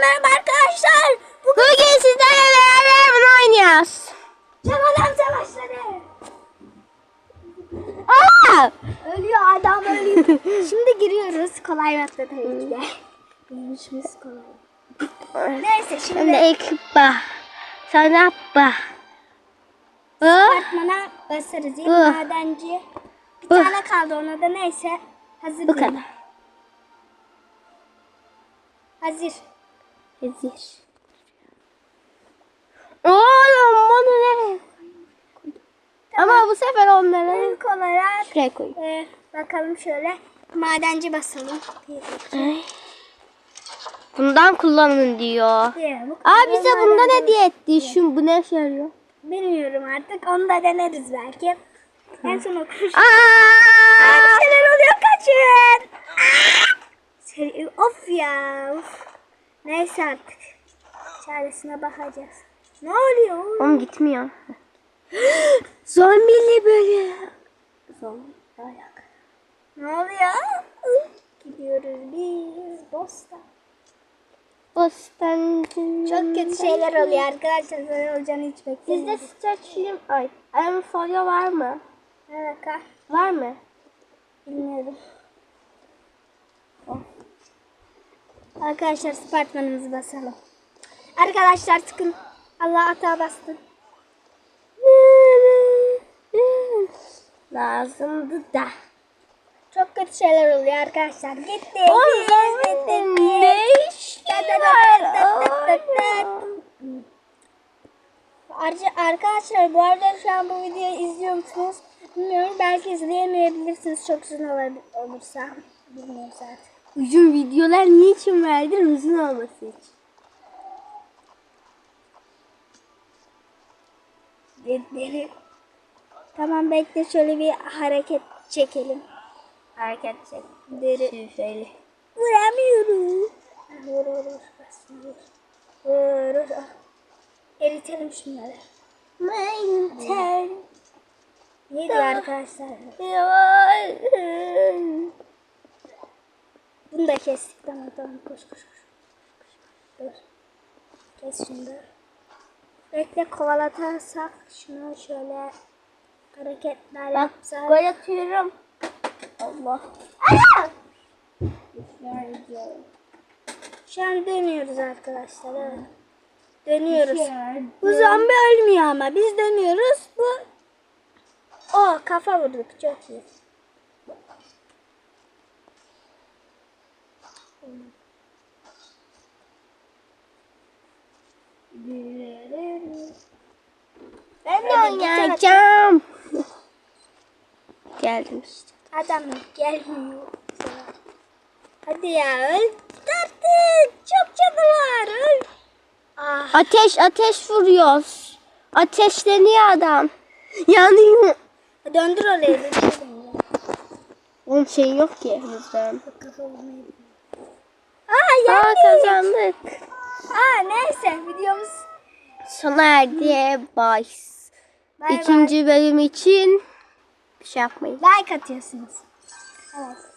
merhaba arkadaşlar. Bugün Bugün sizlerle beraber bunu oynuyoruz. Cemalem savaşları. Aa! Ölüyor adam ölüyor. Şimdi giriyoruz. Kolay matta tabii ki de. Bilmişimiz kolay. Neyse Şimdi şimdi ilk bah. Sonra bah. Bu. apartmana basarız. İlk madenci. Bir Bu. tane kaldı ona da neyse. Hazır Bu değil. kadar. Hazır. Ezir. Oğlum bunu nereye? Ama bu sefer onları İlk olarak şuraya koy. e, bakalım şöyle. Madenci basalım. Ay. Bundan kullanın diyor. Bir, bu Aa bize bundan hediye etti. Şu bu ne işe yarıyor? Bilmiyorum artık. Onu da deneriz belki. En son okuruz. Aa! Bir şeyler oluyor kaçın. Seni, of ya. Of. Neyse artık. Çaresine bakacağız. Ne oluyor? Oğlum gitmiyor. Zombili böyle. Zombi ayak. Ne oluyor? Gidiyoruz biz. Bostan. Bostancı. Çok kötü şeyler oluyor arkadaşlar. Böyle olacağını hiç Sizde beklemiyordum. stretch film, ay, alüminyum folyo var mı? Evet ha. Var mı? Bilmiyorum. Arkadaşlar Spartman'ımızı basalım. Arkadaşlar sıkın. Allah hata bastı. Lazımdı da. Çok kötü şeyler oluyor arkadaşlar. Gitti. O biz, zombinin biz, biz. ne işi var? Oğlum. Arkadaşlar bu arada şu an bu videoyu izliyor musunuz? Bilmiyorum. Belki izleyemeyebilirsiniz. Çok uzun olursa. Bilmiyorum zaten. Uzun videolar niçin verdin? Uzun olması için. Dedleri. Tamam bekle şöyle bir hareket çekelim. Hareket çek. Deri. Şöyle. Vuramıyorum. Vur vur vur. Vur. Vur. Eritelim şunları. Mental. Ne diyor arkadaşlar? Da kestik. Tamam tamam. Koş koş koş. Dur. Kes da. Bekle kovalatarsak şunu şöyle hareketler Bak yapsak. gol atıyorum. Allah. Şu an dönüyoruz arkadaşlar. Evet. Dönüyoruz. Şey, Bu zombi ölmüyor ama biz dönüyoruz. Bu o kafa vurduk çok iyi. Ben de oynayacağım. Geldim işte. Adam gelmiyor. Hadi ya öl artık. Çok canı var. Öl. Ah, Ateş ateş vuruyoruz. Ateşleniyor adam. Yanıyor. döndür oraya. bir şey yok ki vurmayı. Aa kazandık. Aa neyse videomuz. Sona erdi. Bye. İkinci bölüm için bir şey yapmayın. Like atıyorsunuz. Evet.